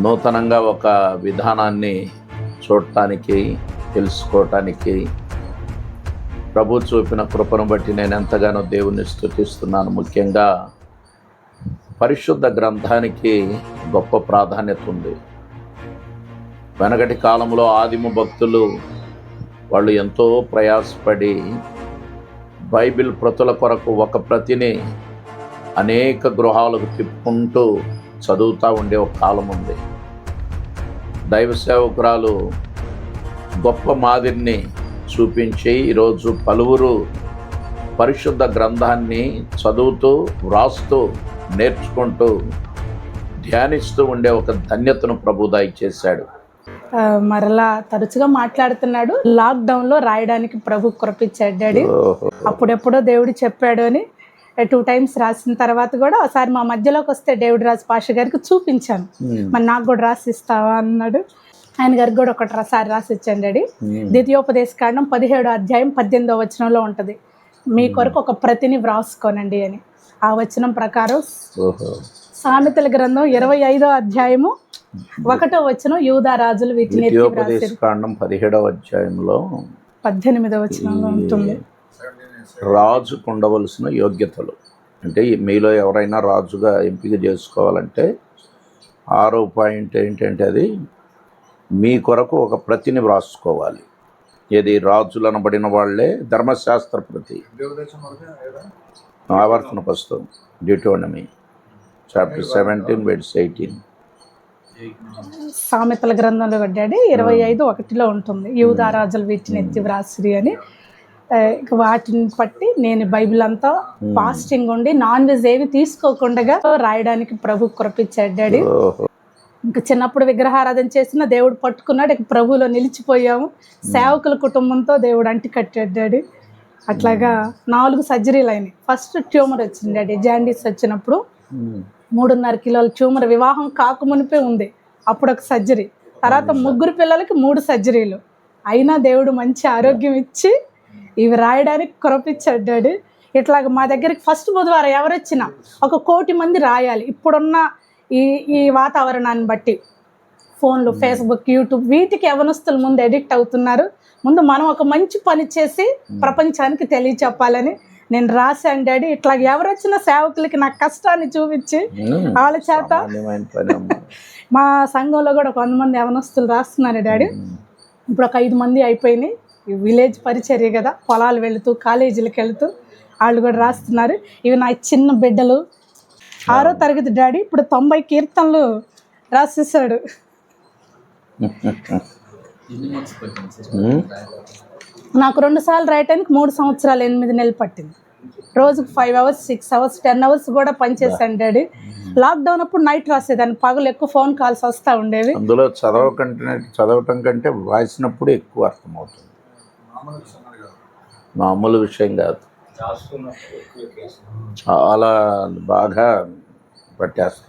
నూతనంగా ఒక విధానాన్ని చూడటానికి తెలుసుకోవటానికి ప్రభు చూపిన కృపను బట్టి నేను ఎంతగానో దేవుణ్ణి స్థుతిస్తున్నాను ముఖ్యంగా పరిశుద్ధ గ్రంథానికి గొప్ప ప్రాధాన్యత ఉంది. వెనకటి కాలంలో ఆదిమ భక్తులు వాళ్ళు ఎంతో ప్రయాసపడి బైబిల్ ప్రతుల కొరకు ఒక ప్రతిని అనేక గృహాలకు తిప్పుకుంటూ చదువుతూ ఉండే ఒక కాలం ఉంది. దైవ సేవకురాలు గొప్ప మాదిరిని చూపించి ఈరోజు పలువురు పరిశుద్ధ గ్రంథాన్ని చదువుతూ వ్రాస్తూ నేర్చుకుంటూ ధ్యానిస్తూ ఉండే ఒక ధన్యతను ప్రభుదాయి చేశాడు. మరలా తరచుగా మాట్లాడుతున్నాడు. లాక్డౌన్లో రాయడానికి ప్రభు కృపించాడు డాడీ. అప్పుడెప్పుడో దేవుడు చెప్పాడు అని టూ టైమ్స్ రాసిన తర్వాత కూడా ఒకసారి మా మధ్యలోకి వస్తే దేవుడు రాజు పాష గారికి చూపించాను. మరి నాకు కూడా రాసి ఇస్తావా అన్నాడు. ఆయన గారికి కూడా ఒకటిసారి రాసి ఇచ్చాను డాడీ. ద్వితీయోపదేశ కాండం పదిహేడు అధ్యాయం పద్దెనిమిదో వచనంలో ఉంటుంది. మీ కొరకు ఒక ప్రతిని వ్రాసుకోనండి అని. ఆ వచనం ప్రకారం సామెతల గ్రంథం ఇరవై ఐదో అధ్యాయము ఒకటో వచనం యూదా రాజులు వీటిని ద్వితీయోపదేశ కాండం పదిహేడవ అధ్యాయంలో పద్దెనిమిదో వచనంలో ఉంటుంది. రాజుకు ఉండవలసిన యోగ్యతలు. అంటే మీలో ఎవరైనా రాజుగా ఎంపిక చేసుకోవాలంటే ఆరో పాయింట్ ఏంటంటే అది మీ కొరకు ఒక ప్రతిని వ్రాసుకోవాలి. ఇది రాజులు అనబడిన వాళ్ళే ధర్మశాస్త్ర ప్రతి. ఆవర్తన పుస్తకం Deuteronomy chapter seventeen verse eighteen సామెతల గ్రంథంలో పడ్డాడు ఇరవై ఐదు ఒకటిలో ఉంటుంది. యూదా రాజులు వీటిని ఎత్తి వ్రాసిరి అని. వాటిని బట్టి నేను బైబిల్ అంతా ఫాస్టింగ్ ఉండి నాన్ వెజ్ ఏవి తీసుకోకుండా రాయడానికి ప్రభు కృపించాడు డాడీ. ఇంకా చిన్నప్పుడు విగ్రహారాధన చేసిన దేవుడు పట్టుకున్నాడు ఇక ప్రభువులో నిలిచిపోయాము. సేవకుల కుటుంబంతో దేవుడు అంటి కట్టాడు డాడీ. అట్లాగా నాలుగు సర్జరీలు అయినాయి. ఫస్ట్ ట్యూమర్ వచ్చింది డాడీ జాండీస్ వచ్చినప్పుడు. మూడున్నర కిలోల ట్యూమర్ వివాహం కాకమునిపే ఉంది అప్పుడు ఒక సర్జరీ. తర్వాత ముగ్గురు పిల్లలకి మూడు సర్జరీలు. అయినా దేవుడు మంచి ఆరోగ్యం ఇచ్చి ఇవి రాయడానికి కురపిచ్చాడు డాడీ. ఇట్లాగ మా దగ్గరికి ఫస్ట్ బుధవారం ఎవరు వచ్చినా ఒక కోటి మంది రాయాలి. ఇప్పుడున్న ఈ ఈ వాతావరణాన్ని బట్టి ఫోన్లు ఫేస్బుక్ యూట్యూబ్ వీటికి యవనస్తులు ముందు ఎడిక్ట్ అవుతున్నారు. ముందు మనం ఒక మంచి పని చేసి ప్రపంచానికి తెలియచెప్పాలని నేను రాశాను డాడీ. ఇట్లా ఎవరు వచ్చిన సేవకులకి నా కష్టాన్ని చూపించి. వాళ్ళ చేత. మా సంఘంలో కూడా ఒక వంద మంది యవనస్తులు రాస్తున్నారు డాడీ. ఇప్పుడు ఒక ఐదు మంది అయిపోయినాయి. విలేజ్ పరిచర్య కదా. పొలాలు వెళుతూ కాలేజీలకు వెళుతూ వాళ్ళు కూడా రాస్తున్నారు. ఇవి నా చిన్న బిడ్డలు. ఆరో తరగతి డాడీ ఇప్పుడు తొంభై కీర్తనలు రాసేసాడు. నాకు రెండు సార్లు రాయటానికి మూడు సంవత్సరాలు ఎనిమిది నెలలు పట్టింది. రోజుకు five hours six hours ten hours కూడా పనిచేశాను డాడీ. లాక్డౌన్ అప్పుడు నైట్ రాసేదాన్ని. పగలు ఎక్కువ ఫోన్ కాల్స్ వస్తూ ఉండేవి. అందులో చదవకంటే చదవటం కంటే రాసినప్పుడు ఎక్కువ అర్థమవుతుంది. మామూలు విషయం కాదు. చాలా బాగా పట్టేస్తాం.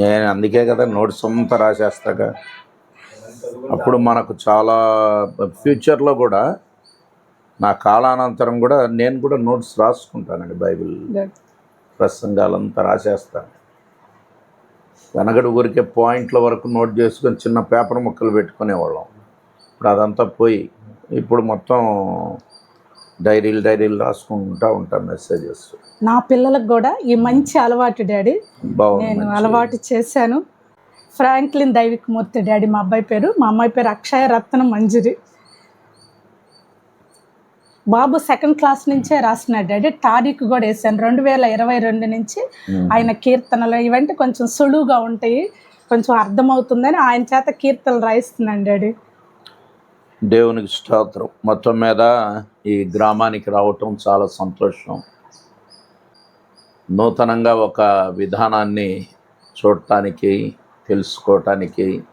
నేను అందుకే కదా నోట్స్ అంతా రాసేస్తాగా. అప్పుడు మనకు చాలా ఫ్యూచర్లో కూడా నా కాలానంతరం కూడా నేను కూడా నోట్స్ రాసుకుంటానండి బైబిల్ ప్రసంగాలంతా రాసేస్తాను వెనకటి ఊరికే పాయింట్ల వరకు నోట్ చేసుకొని చిన్న పేపర్ ముక్కలు పెట్టుకునేవాళ్ళం. ఇప్పుడు అదంతా పోయి ఇప్పుడు మొత్తం డైరీలు డైరీలు రాసుకుంటూ ఉంటాం మెసేజెస్ నా పిల్లలకు కూడా ఈ మంచి అలవాటు డాడీ. నేను. అలవాటు చేశాను. ఫ్రాంక్లిన్ దైవికమూర్తి డాడీ మా అబ్బాయి పేరు. మా అమ్మాయి పేరు అక్షయ రత్నం మంజరి. బాబు సెకండ్ క్లాస్ నుంచే రాసినాడు డాడీ. తారీఖు కూడా వేసాను రెండు వేల ఇరవై రెండు నుంచి. ఆయన కీర్తనలు ఇవంటే కొంచెం సులువుగా ఉంటాయి. కొంచెం అర్థమవుతుందని ఆయన చేత కీర్తనలు రాయిస్తున్నాను డాడీ. దేవునికి స్తోత్రం. మొత్తం మీద ఈ గ్రామానికి రావటం చాలా సంతోషం. నూతనంగా ఒక విధానాన్ని చూడటానికి తెలుసుకోవటానికి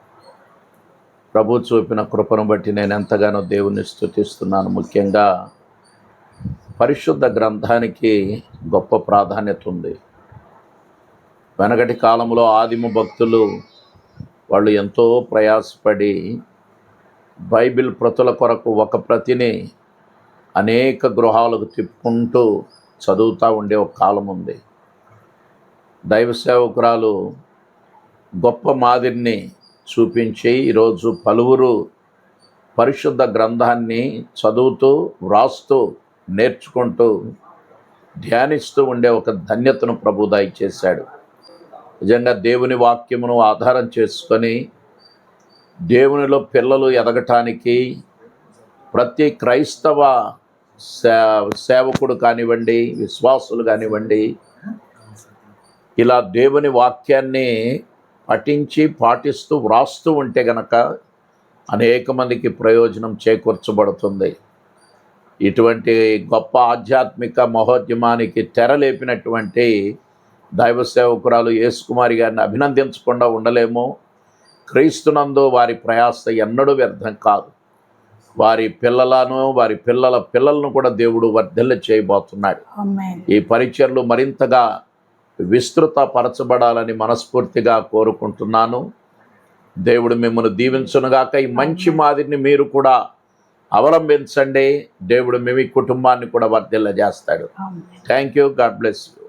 ప్రభు చూపిన కృపను బట్టి నేను ఎంతగానో దేవుణ్ణి స్థుతిస్తున్నాను ముఖ్యంగా పరిశుద్ధ గ్రంథానికి గొప్ప ప్రాధాన్యత ఉంది. వెనకటి కాలంలో ఆదిమ భక్తులు వాళ్ళు ఎంతో ప్రయాసపడి బైబిల్ ప్రతుల కొరకు ఒక ప్రతిని అనేక గృహాలకు తిప్పుకుంటూ చదువుతూ ఉండే ఒక కాలం ఉంది. దైవ సేవకురాలు గొప్ప మాదిరిని చూపించి ఈరోజు పలువురు పరిశుద్ధ గ్రంథాన్ని చదువుతూ వ్రాస్తూ నేర్చుకుంటూ ధ్యానిస్తూ ఉండే ఒక ధన్యతను ప్రభు దయచేశాడు. నిజంగా దేవుని వాక్యమును ఆధారం చేసుకొని దేవునిలో పిల్లలు ఎదగటానికి ప్రతి క్రైస్తవ సే సేవకుడు కానివ్వండి విశ్వాసులు కానివ్వండి ఇలా దేవుని వాక్యాన్ని పఠించి పాటిస్తూ వ్రాస్తూ ఉంటే గనక అనేక మందికి ప్రయోజనం చేకూర్చబడుతుంది. ఇటువంటి గొప్ప ఆధ్యాత్మిక మహోద్యమానికి తెరలేపినటువంటి దైవ సేవకురాలు యేసుకుమారి గారిని అభినందించకుండా ఉండలేము. క్రీస్తునందు వారి ప్రయాస ఎన్నడూ వ్యర్థం కాదు. వారి పిల్లలను వారి పిల్లల పిల్లలను కూడా దేవుడు వర్ధిల్ల చేయబోతున్నాడు. ఈ పరిచయలు మరింతగా విస్తృత పరచబడాలని మనస్ఫూర్తిగా కోరుకుంటున్నాను. దేవుడు మిమ్మల్ని దీవించునుగాక. ఈ మంచి మాదిరిని మీరు కూడా అవలంబించండి. దేవుడు మీ కుటుంబాన్ని కూడా వర్ధిల్ల చేస్తాడు. Thank you God bless you